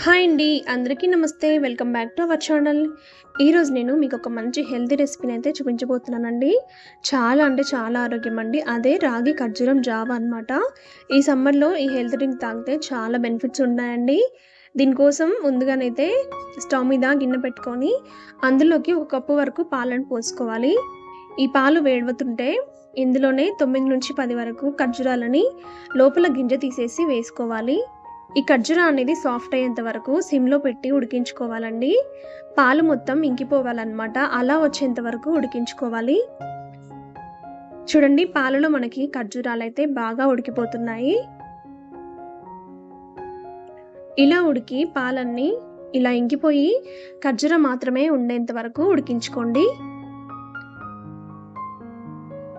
Hi అండి అందరికీ నమస్తే. Welcome back to our channel. ఈరోజు నేను మీకు ఒక మంచి హెల్తీ రెసిపీని అయితే చూపించబోతున్నానండి. చాలా అంటే చాలా ఆరోగ్యం అండి అదే రాగి ఖర్జూరం జావా అనమాట ఈ సమ్మర్లో ఈ హెల్త్ డ్రింక్ తాగితే చాలా బెనిఫిట్స్ ఉన్నాయండి. దీనికోసం ముందుగానైతే స్టవ్ మీద గిన్నె పెట్టుకొని అందులోకి ఒక కప్పు వరకు పాలను పోసుకోవాలి. ఈ పాలు వేడవుతుంటే ఇందులోనే తొమ్మిది నుంచి పది వరకు ఖర్జూరాలని లోపల గింజ తీసేసి వేసుకోవాలి. ఈ ఖర్జూర అనేది సాఫ్ట్ అయ్యేంత వరకు సిమ్లో పెట్టి ఉడికించుకోవాలండి. పాలు మొత్తం ఇంకిపోవాలన్నమాట. అలా వచ్చేంత వరకు ఉడికించుకోవాలి. చూడండి పాలలో మనకి ఖర్జూరాలు అయితే బాగా ఉడికిపోతున్నాయి. ఇలా ఉడికి పాలన్నీ ఇలా ఇంకిపోయి ఖర్జూర మాత్రమే ఉండేంత వరకు ఉడికించుకోండి.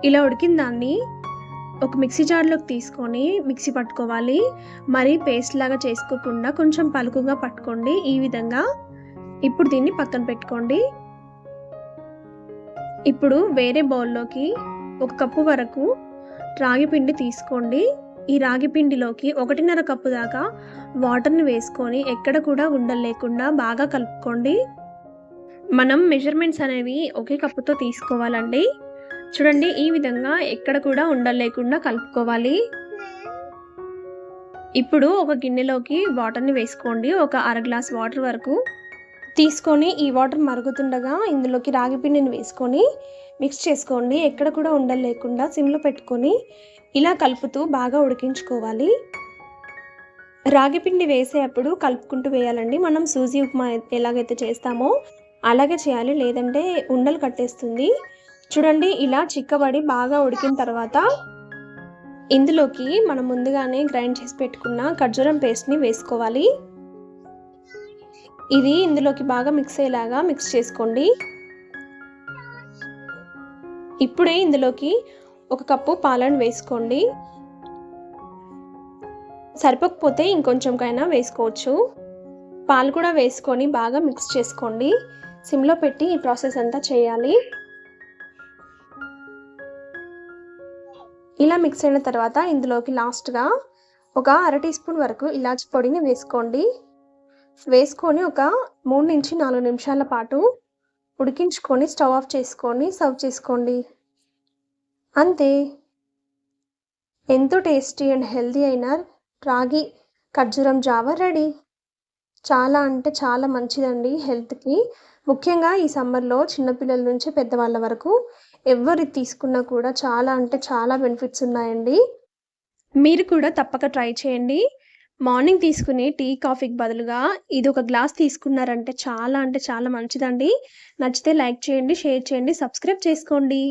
ఇలా ఉడికిన దాన్ని ఒక మిక్సీ జార్లోకి తీసుకొని మిక్సీ పట్టుకోవాలి. మరీ పేస్ట్ లాగా చేసుకోకుండా కొంచెం పలుకుగా పట్టుకోండి. ఈ విధంగా ఇప్పుడు దీన్ని పక్కన పెట్టుకోండి. ఇప్పుడు వేరే బౌల్లోకి ఒక కప్పు వరకు రాగి పిండి తీసుకోండి. ఈ రాగి పిండిలోకి ఒకటిన్నర కప్పు దాకా వాటర్ని వేసుకొని ఎక్కడ కూడా ఉండలేకుండా బాగా కలుపుకోండి. మనం మెజర్మెంట్స్ అనేవి ఒకే కప్పుతో తీసుకోవాలండి. చూడండి ఈ విధంగా ఎక్కడ కూడా ఉండలేకుండా కలుపుకోవాలి. ఇప్పుడు ఒక గిన్నెలోకి వాటర్ని వేసుకోండి. ఒక అర గ్లాస్ వాటర్ వరకు తీసుకొని ఈ వాటర్ మరుగుతుండగా ఇందులోకి రాగి పిండిని వేసుకొని మిక్స్ చేసుకోండి. ఎక్కడ కూడా ఉండలేకుండా సిమ్లో పెట్టుకొని ఇలా కలుపుతూ బాగా ఉడికించుకోవాలి. రాగి పిండి వేసేటప్పుడు కలుపుకుంటూ వేయాలండి. మనం సూజీ ఉప్మా ఎలాగైతే చేస్తామో అలాగే చేయాలి. లేదంటే ఉండలు కట్టేస్తుంది. చూడండి ఇలా చిక్కబడి బాగా ఉడికిన తర్వాత ఇందులోకి మనం ముందుగానే గ్రైండ్ చేసి పెట్టుకున్న ఖర్జూరం పేస్ట్ని వేసుకోవాలి. ఇది ఇందులోకి బాగా మిక్స్ అయ్యేలాగా మిక్స్ చేసుకోండి. ఇప్పుడే ఇందులోకి ఒక కప్పు పాలను వేసుకోండి. సరిపోకపోతే ఇంకొంచెంకైనా వేసుకోవచ్చు. పాలు కూడా వేసుకొని బాగా మిక్స్ చేసుకోండి. సిమ్లో పెట్టి ఈ ప్రాసెస్ అంతా చేయాలి. ఇలా మిక్స్ అయిన తర్వాత ఇందులోకి లాస్ట్గా ఒక అర టీ స్పూన్ వరకు ఇలాచి పొడిని వేసుకోండి. వేసుకొని ఒక మూడు నుంచి నాలుగు నిమిషాల పాటు ఉడికించుకొని స్టవ్ ఆఫ్ చేసుకొని సర్వ్ చేసుకోండి. అంతే. ఎంతో టేస్టీ అండ్ హెల్దీ అయిన రాగి ఖర్జూరం జావా రెడీ. చాలా అంటే చాలా మంచిదండి హెల్త్కి. ముఖ్యంగా ఈ సమ్మర్లో చిన్నపిల్లల నుంచి పెద్దవాళ్ళ వరకు ఎవరి తీసుకున్నా కూడా చాలా అంటే చాలా బెనిఫిట్స్ ఉన్నాయండి. మీరు కూడా తప్పక ట్రై చేయండి. మార్నింగ్ తీసుకునే టీ కాఫీకి బదులుగా ఇది ఒక గ్లాస్ తీసుకున్నారంటే చాలా అంటే చాలా మంచిదండి. నచ్చితే లైక్ చేయండి షేర్ చేయండి సబ్స్క్రైబ్ చేసుకోండి.